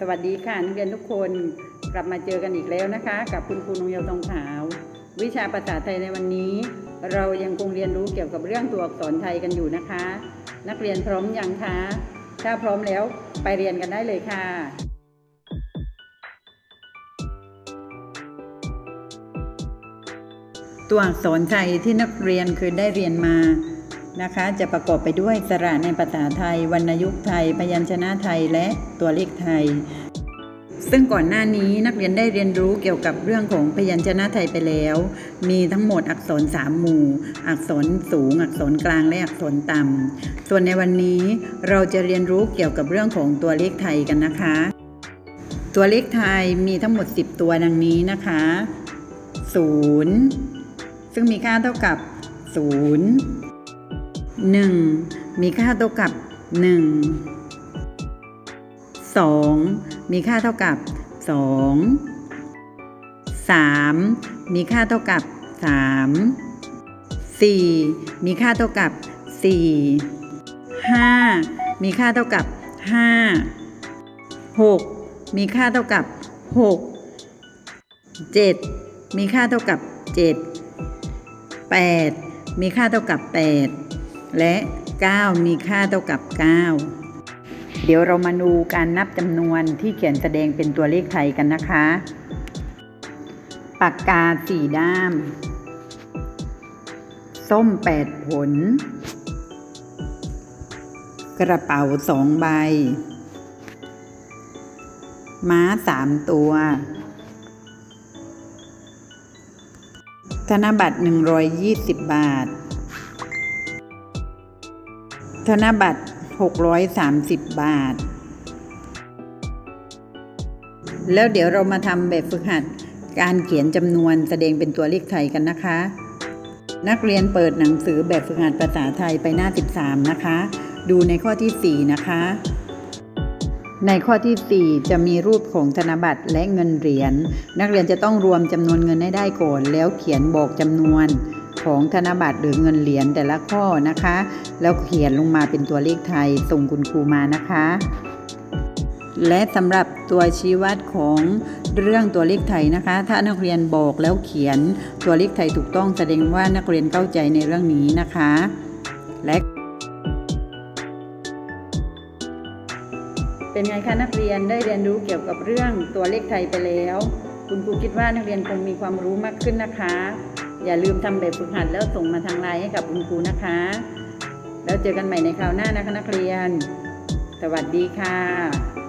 สวัสดีค่ะนักเรียนทุกคนกลับมาเจอกันอีกแล้วนะคะ กับคุณครูนงเยาวทองขาว วิชาภาษาไทยในวันนี้ เรายังคงเรียนรู้เกี่ยวกับเรื่องตัวอักษรไทยกันอยู่นะคะ นักเรียนพร้อมยังคะถ้าพร้อมแล้วไปเรียนกันได้เลยค่ะ ตัวอักษรไทยที่นักเรียนเคยได้เรียนมา นะคะ จะประกอบไปด้วยสระในภาษาไทย วรรณยุกต์ไทย พยัญชนะไทยและตัวเลขไทย ซึ่งก่อนหน้านี้นักเรียนได้เรียนรู้เกี่ยวกับเรื่องของพยัญชนะไทยไปแล้ว มีทั้งหมดอักษรสามหมู่ อักษรสูง อักษรกลางและอักษรต่ำส่วนในวันนี้เราจะเรียนรู้เกี่ยวกับเรื่องของตัวเลขไทยกันนะคะ ตัวเลขไทยมีทั้งหมด 10 ตัวดังนี้นะคะ0ซึ่งมีค่าเท่ากับ 0 1 มีค่าเท่ากับ 1 2 มีค่าเท่ากับ 2 3 มีค่าเท่ากับ 3 4 มีค่าเท่ากับ 4 5 มีค่าเท่ากับ 5 6 มีค่าเท่ากับ 6 7 มีค่าเท่ากับ 7 8มีค่าเท่ากับ 8 และ 9 มีค่าเท่ากับ 9 เดี๋ยวเรามาดูการนับจำนวนที่เขียนแสดงเป็นตัวเลขไทยกันนะคะ ปากกาสี่ด้าม ส้มแปดผล กระเป๋าสองใบ ม้าสามตัว ธนบัตร 120 บาท ธนบัตร 630 บาท แล้วเดี๋ยวเรามาทำแบบฝึกหัดการเขียนจำนวนแสดงเป็นตัวเลขไทยกันนะคะ นักเรียนเปิดหนังสือแบบฝึกหัดภาษาไทยไปหน้า 13 นะคะ ดูในข้อที่ 4 นะคะ ในข้อที่ 4 จะมีรูปของธนบัตรและเงินเหรียญ นักเรียนจะต้องรวมจำนวนเงินให้ได้ก่อน แล้วเขียนบอกจำนวน ของธนบัตรหรือเงินเหรียญแต่ละข้อนะคะ แล้วเขียนลงมาเป็นตัวเลขไทยส่งคุณครูมานะคะ และสำหรับตัวชี้วัดของเรื่องตัวเลขไทยนะคะ ถ้านักเรียนบอกแล้วเขียนตัวเลขไทยถูกต้องแสดงว่านักเรียนเข้าใจในเรื่องนี้นะคะ และเป็นไงคะนักเรียนได้เรียนรู้เกี่ยวกับเรื่องตัวเลขไทยไปแล้ว คุณครูคิดว่านักเรียนคงมีความรู้มากขึ้นนะคะ อย่าลืมทำแบบฝึกหัดแล้วส่งมาทางไลน์ให้กับคุณครูนะคะ แล้วเจอกันใหม่ในคราวหน้านะคะนักเรียน สวัสดีค่ะ